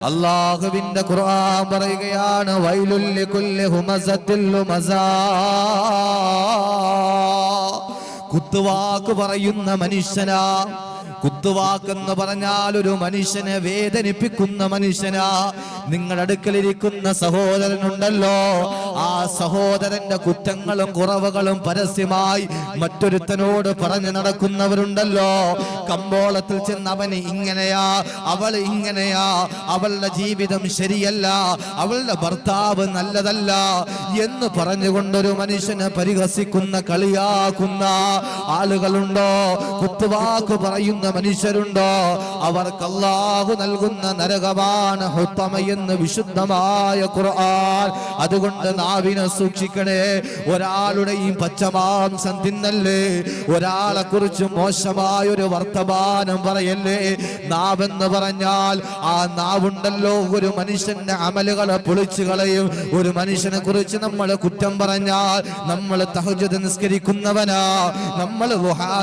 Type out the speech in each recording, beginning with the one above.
അള്ളാഹുവിന്റെ ഖുർആൻ പറയുകയാണ് വൈലുല്ലി കുല്ലി ഹുമസത്തിൽ മസാ കുത്തുവാക്ക് പറയുന്ന മനുഷ്യനാ. കുത്തുവാക്കെന്ന് പറഞ്ഞാൽ ഒരു മനുഷ്യനെ വേദനിപ്പിക്കുന്ന മനുഷ്യനാ. നിങ്ങളുടെ അടുക്കലിരിക്കുന്ന സഹോദരനുണ്ടല്ലോ. ആ സഹോദരന്റെ കുറ്റങ്ങളും കുറവുകളും പരസ്യമായി മറ്റൊരുത്തനോട് പറഞ്ഞു നടക്കുന്നവരുണ്ടല്ലോ. കമ്പോളത്തിൽ ചെന്ന് അവന് ഇങ്ങനെയാ അവൾ ഇങ്ങനെയാ അവളുടെ ജീവിതം ശരിയല്ല അവളുടെ ഭർത്താവ് നല്ലതല്ല എന്ന് പറഞ്ഞുകൊണ്ടൊരു മനുഷ്യനെ പരിഹസിക്കുന്ന കളിയാക്കുന്ന ആളുകളുണ്ടോ? കുത്തുവാക്ക് പറയുന്ന മനുഷ്യരുണ്ടോ? അവർക്ക് അല്ലാഹു നൽകുന്ന നരകമാണ് ഹുത്തമയെന്ന് വിശുദ്ധമായ ഖുർആൻ. അതുകൊണ്ട് നാവിനെ സൂക്ഷിക്കണേ. ഒരാളുടെയും പച്ചമാംസം തിന്നല്ലേ? ഒരാളെ കുറിച്ച് മോശമായൊരു വർത്തമാനം പറയല്ലേ? നാവെന്ന് പറഞ്ഞാൽ ആ നാവുണ്ടല്ലോ. ഒരു മനുഷ്യന്റെ അമലുകളെ പൊളിച്ചു കളയും. ഒരു മനുഷ്യനെ കുറിച്ച് നമ്മൾ കുറ്റം പറഞ്ഞാൽ നമ്മൾ തഹജ്ജുദ് നിസ്കരിക്കുന്നവനാ. നമ്മൾ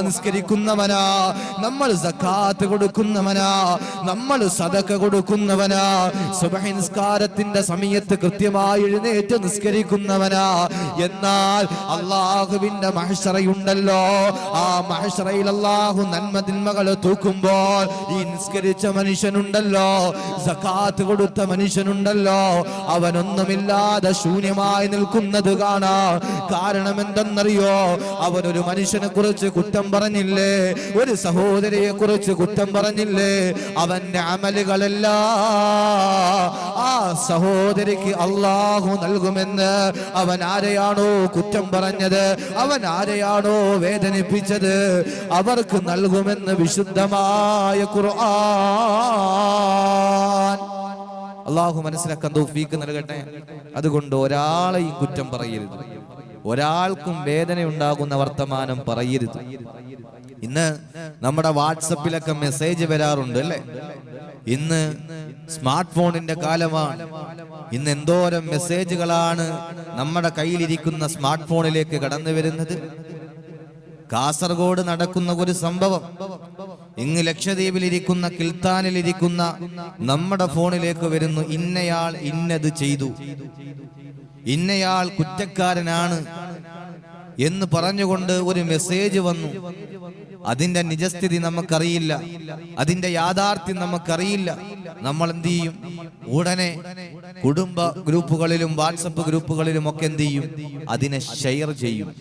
നിസ്കരിക്കുന്നവനാ. നമ്മൾ സക്കാത്ത് കൊടുക്കുന്നവനാ. നമ്മൾ സദക്ക കൊടുക്കുന്നവനാ. സുബഹി നിസ്കാരത്തിന്റെ സമയത്ത് കൃത്യമായി എഴുന്നേറ്റ് നിസ്കരിക്കുന്നവനാ. എന്നാൽ അള്ളാഹുവിന്റെ മഹഷറയുണ്ടല്ലോ. ആ മഹഷറയിൽ അള്ളാഹു നന്മ തിന്മകൾ തൂക്കുമ്പോൾ ഈ നിസ്കരിച്ച മനുഷ്യനുണ്ടല്ലോ. സക്കാത്ത് കൊടുത്ത മനുഷ്യനുണ്ടല്ലോ. അവനൊന്നുമില്ലാതെ ശൂന്യമായി നിൽക്കുന്നത് കാണാ. കാരണം എന്തെന്നറിയോ അവനൊരു മനുഷ്യനെ കുറിച്ച് കുറ്റം പറഞ്ഞില്ലേ? ഒരു സഹോദരിയെ കുറിച്ച് കുറ്റം പറഞ്ഞില്ലേ? അവന്റെ അമലുകളല്ല ആ സഹോദരിക്ക് അള്ളാഹു നൽകുമെന്ന് അവൻ ആരെയാണോ കുറ്റം പറഞ്ഞത്? അവൻ ആരെയാണോ വേദനിപ്പിച്ചത്? അവർക്ക് നൽകുമെന്ന് വിശുദ്ധമായ ഖുർആൻ. അള്ളാഹു മനസ്സിലാക്കാൻ തോഫീക്ക് നൽകട്ടെ? അതുകൊണ്ട് ഒരാളെയും കുറ്റം പറയരുത്. ഒരാൾക്കും വേദന ഉണ്ടാകുന്ന വർത്തമാനം പറയരുത്. ഇന്ന് നമ്മുടെ വാട്സപ്പിലൊക്കെ മെസ്സേജ് വരാറുണ്ട് അല്ലേ? ഇന്ന് സ്മാർട്ട് ഫോണിന്റെ കാലമാണ്. ഇന്ന് എന്തോരം മെസ്സേജുകളാണ് നമ്മുടെ കയ്യിലിരിക്കുന്ന സ്മാർട്ട് ഫോണിലേക്ക് കടന്നു വരുന്നത്. കാസർഗോഡ് നടക്കുന്ന ഒരു സംഭവം. ഇങ്ങ് ലക്ഷദ്വീപിലിരിക്കുന്ന കിൽത്താനിലിരിക്കുന്ന നമ്മുടെ ഫോണിലേക്ക് വരുന്നു. ഇന്നയാൾ ഇന്നത് ചെയ്തു. ഇന്നയാൾ കുറ്റക്കാരനാണ്. എന്ന് പറഞ്ഞുകൊണ്ട് ഒരു മെസ്സേജ് വന്നു. അതിന്റെ നിജസ്ഥിതി നമുക്കറിയില്ല. അതിന്റെ യാഥാർത്ഥ്യം നമുക്കറിയില്ല. നമ്മൾ എന്ത് ചെയ്യും? ഉടനെ കുടുംബ ഗ്രൂപ്പുകളിലും വാട്സപ്പ് ഗ്രൂപ്പുകളിലും ഒക്കെ എന്ത് ചെയ്യും? അതിനെ ഷെയർ ചെയ്യും.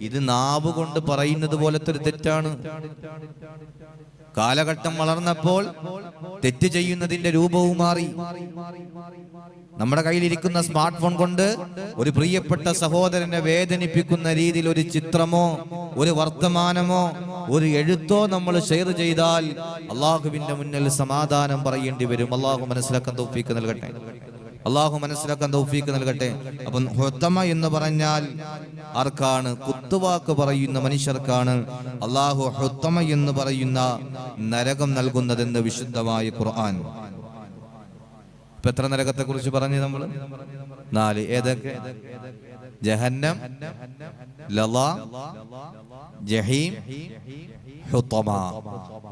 ഇത് നാവ് കൊണ്ട് പറയുന്നത് പോലത്തെ ഒരു തെറ്റാണ്. കാലഘട്ടം വളർന്നപ്പോൾ തെറ്റ് ചെയ്യുന്നതിന്റെ രൂപവും മാറി. നമ്മുടെ കയ്യിലിരിക്കുന്ന സ്മാർട്ട് ഫോൺ കൊണ്ട് ഒരു പ്രിയപ്പെട്ട സഹോദരനെ വേദനിപ്പിക്കുന്ന രീതിയിൽ ഒരു ചിത്രമോ ഒരു വർത്തമാനമോ ഒരു എഴുത്തോ നമ്മൾ ഷെയർ ചെയ്താൽ അള്ളാഹുവിന്റെ മുന്നിൽ സമാധാനം പറയേണ്ടി വരും. അള്ളാഹു മനസ്സിലാക്കാൻ തോപ്പിക്ക് നൽകട്ടെ. അള്ളാഹു മനസ്സിലാക്കാൻ തൗഫീക്ക് നൽകട്ടെ. അപ്പം ഹൊത്തമ എന്ന് പറഞ്ഞാൽ ആർക്കാണ്? കുത്തുവാക്ക് പറയുന്ന മനുഷ്യർക്കാണ്. അള്ളാഹു ഹൊത്തമ എന്ന് പറയുന്ന നരകം നൽകുന്നതെന്ന് വിശുദ്ധമായ ഖുർആൻ. ഇപ്പൊ എത്ര നരകത്തെ കുറിച്ച് പറഞ്ഞു നമ്മൾ നാല്. ഏതൊക്കെ? ജഹന്നം ലള ജഹീം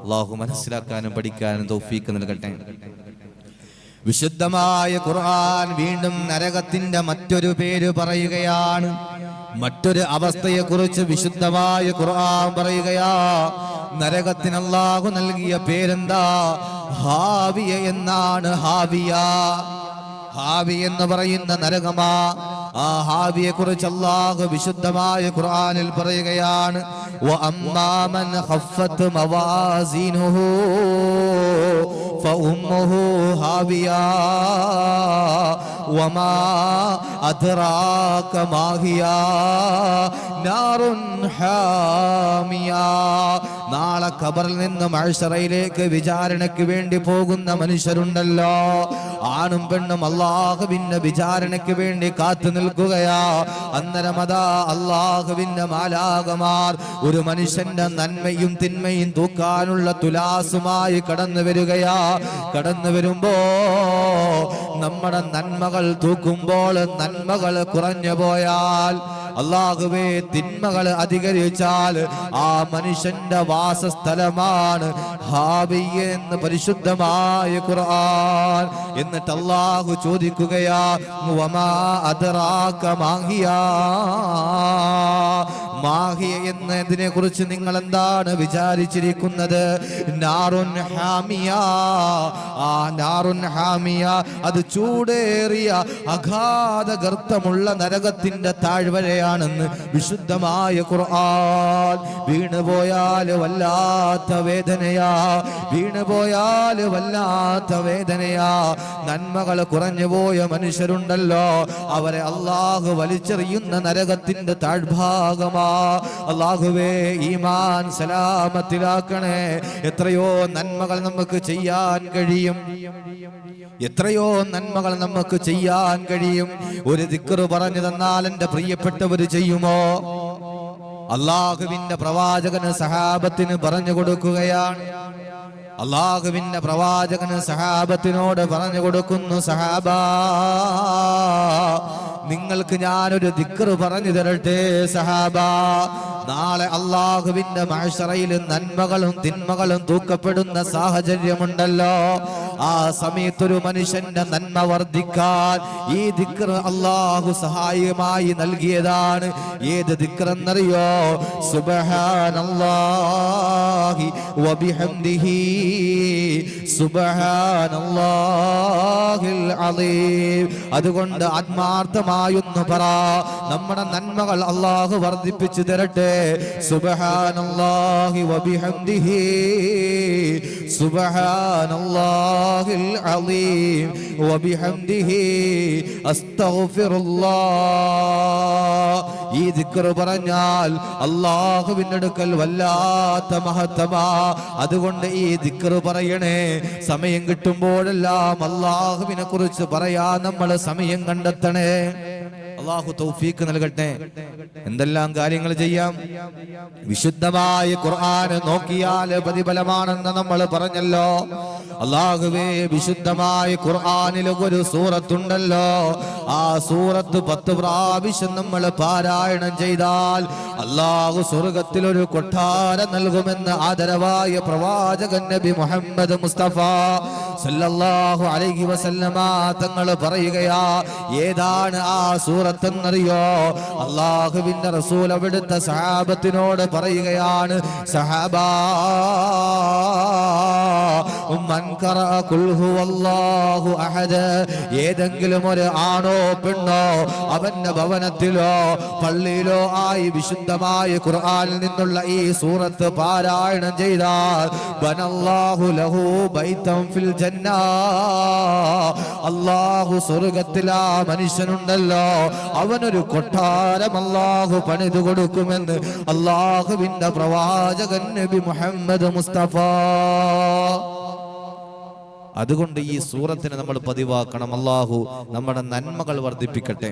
അള്ളാഹു മനസ്സിലാക്കാനും പഠിക്കാനും തൗഫീക്ക് നൽകട്ടെ. വിശുദ്ധമായ ഖുർആൻ വീണ്ടും നരകത്തിന്റെ മറ്റൊരു പേര് പറയുകയാണ്. മറ്റൊരു അവസ്ഥയെ കുറിച്ച് വിശുദ്ധമായ ഖുർആൻ പറയുകയാ നരകത്തിന് അല്ലാഹു നൽകിയ പേരെന്താ? ഹാവിയ എന്നാണ് ഹാവിയ. ഹാവി എന്ന് പറയുന്ന നരകമാ ആ ഹാവിയെ കുറിച്ച് അല്ലാഹു വിശുദ്ധമായ ഖുർആനിൽ പറയുകയാണ് وأما من خفت موازينه فأمه هاوية وما أدراك ما هي نار حامية നാളെ ഖബറിൽ നിന്നും അഴ്സറയിലേക്ക് വിചാരണയ്ക്ക് വേണ്ടി പോകുന്ന മനുഷ്യരുണ്ടല്ലോ. ആണും പെണ്ണും അള്ളാഹുവിന്റെ വിചാരണയ്ക്ക് വേണ്ടി കാത്തു നിൽക്കുകയാ. അന്നരം അതാ അള്ളാഹുവിന്റെ മാലാകമാർ ഒരു മനുഷ്യന്റെ നന്മയും തിന്മയും തൂക്കാനുള്ള തുലാസുമായി കടന്നു വരികയാ. കടന്നു വരുമ്പോ നമ്മുടെ നന്മകൾ തൂക്കുമ്പോൾ നന്മകൾ കുറഞ്ഞു പോയാൽ അള്ളാഹുവേ തിന്മകൾ അധികരിച്ചാൽ ആ മനുഷ്യന്റെ വാസസ്ഥലമാണ് ഹാബിയ എന്ന് പരിശുദ്ധമായ ഖുർആൻ. എന്നിട്ട് അള്ളാഹു ചോദിക്കുകയാ വമാ മാഹിയ എന്നതിനെ കുറിച്ച് നിങ്ങൾ എന്താണ് വിചാരിച്ചിരിക്കുന്നത് അത് ചൂടേറിയ അഗാധ ഗർത്തമുള്ള നരകത്തിന്റെ താഴ്വരയാണെന്ന് വിശുദ്ധമായ ഖുർആൻ. വീണുപോയാൽ വല്ലാത്ത വേദനയാ. വീണുപോയാൽ വല്ലാത്ത വേദനയാ. നന്മകൾ കുറഞ്ഞു പോയ മനുഷ്യരുണ്ടല്ലോ. അവരെ അള്ളാഹു വലിച്ചെറിയുന്ന നരകത്തിന്റെ താഴ്ഭാഗമാ. അള്ളാഹുവേ ഈമാൻ സലാമത്തിലാക്കണേ. എത്രയോ നന്മകൾ നമുക്ക് ചെയ്യാൻ കഴിയും. എത്രയോ നന്മകൾ നമുക്ക് ചെയ്യാൻ കഴിയും. ഒരു ദിക്കറ് പറഞ്ഞു തന്നാൽ എന്റെ പ്രിയപ്പെട്ടവര് ചെയ്യുമോ? അള്ളാഹുവിന്റെ പ്രവാചകന് സഹാബത്തിന് പറഞ്ഞു കൊടുക്കുകയാണ്. അള്ളാഹുവിന്റെ പ്രവാചകന് സഹാബത്തിനോട് പറഞ്ഞു കൊടുക്കുന്നു സഹാബ നിങ്ങൾക്ക് ഞാനൊരു ദിക്കറ് പറഞ്ഞു തരട്ടെ സഹാബ. നാളെ അള്ളാഹുവിന്റെ മഹഷറയിൽ നന്മകളും തിന്മകളും തൂക്കപ്പെടുന്ന സാഹചര്യമുണ്ടല്ലോ. ആ സമയത്തൊരു മനുഷ്യന്റെ നന്മ വർദ്ധിക്കാൻ ഈ ദിക്കർ അള്ളാഹു സഹായമായി നൽകിയതാണ്. ഏത് ദിക്കർ എന്നറിയോ സുബഹാനല്ലാഹി വബിഹംദിഹി സുബഹാനല്ലാഹിൽ അലീം അതുകൊണ്ട് ആത്മാർത്ഥമായൊന്ന് പറ. നമ്മുടെ നന്മകൾ അള്ളാഹു വർദ്ധിപ്പിച്ചു തരട്ടെ. സുബഹാനല്ലാഹി വബിഹംദിഹി. അലീം വബിഹംദിഹി. അസ്തഗ്ഫിറുല്ലാഹ്. ഈ ദിക്ർ പറഞ്ഞാൽ അള്ളാഹുവിന്റെ അടുക്കൽ വല്ലാത്ത മഹത്തമാ അതുകൊണ്ട് ഈ ദിക്ർ പറയണേ സമയം കിട്ടുമ്പോഴെല്ലാം അള്ളാഹുവിനെ കുറിച്ച് പറയാ നമ്മൾ സമയം കണ്ടെത്തണേ. അള്ളാഹു തൗഫീക്ക് നൽകട്ടെ. എന്തെല്ലാം കാര്യങ്ങൾ ചെയ്യാം? വിശുദ്ധമായ ഖുർആൻ നോക്കിയാൽ പ്രതിഫലമാണെന്ന് നമ്മൾ പറഞ്ഞല്ലോ. അള്ളാഹുവേ വിശുദ്ധമായ ഖുർആനിൽ ഒരു സൂറത്തുണ്ടല്ലോ. ആ സൂറത്ത് പത്ത് പ്രാവശ്യം നമ്മൾ പാരായണം ചെയ്താൽ അള്ളാഹു സ്വർഗത്തിൽ ഒരു കൊട്ടാരം നൽകുമെന്ന് ആദരവായ പ്രവാചകൻ നബി മുഹമ്മദ് മുസ്തഫ സല്ലല്ലാഹു അലൈഹി വസല്ലമ തങ്ങൾ പറയുകയാ ഏതാണ് ആ സൂറത്ത് എന്നറിയോ അള്ളാഹുവിന്റെ റസൂൽ അവിടുത്തെ സഹാബത്തിനോട് പറയുകയാണ് സഹാബാ ഏതെങ്കിലും ഒരു ആണോ പെണ്ണോ അവന്റെ ഭവനത്തിലോ പള്ളിയിലോ ആയി വിശുദ്ധമായ ഖുർആനിൽ നിന്നുള്ള ഈ സൂറത്ത് പാരായണം ചെയ്താൽ ബനല്ലാഹു ലഹു ഫിൽ ജന്ന. അല്ലാഹു സ്വർഗത്തിൽ ആ മനുഷ്യനുണ്ടല്ലോ. അവനൊരു കൊട്ടാരം അള്ളാഹു പണിതു കൊടുക്കുമെന്ന് അള്ളാഹുവിന്റെ പ്രവാചകൻ നബി മുഹമ്മദ് മുസ്തഫ. അതുകൊണ്ട് ഈ സൂറത്തിനെ നമ്മൾ പതിവാക്കണം. അള്ളാഹു നമ്മുടെ നന്മകൾ വർദ്ധിപ്പിക്കട്ടെ.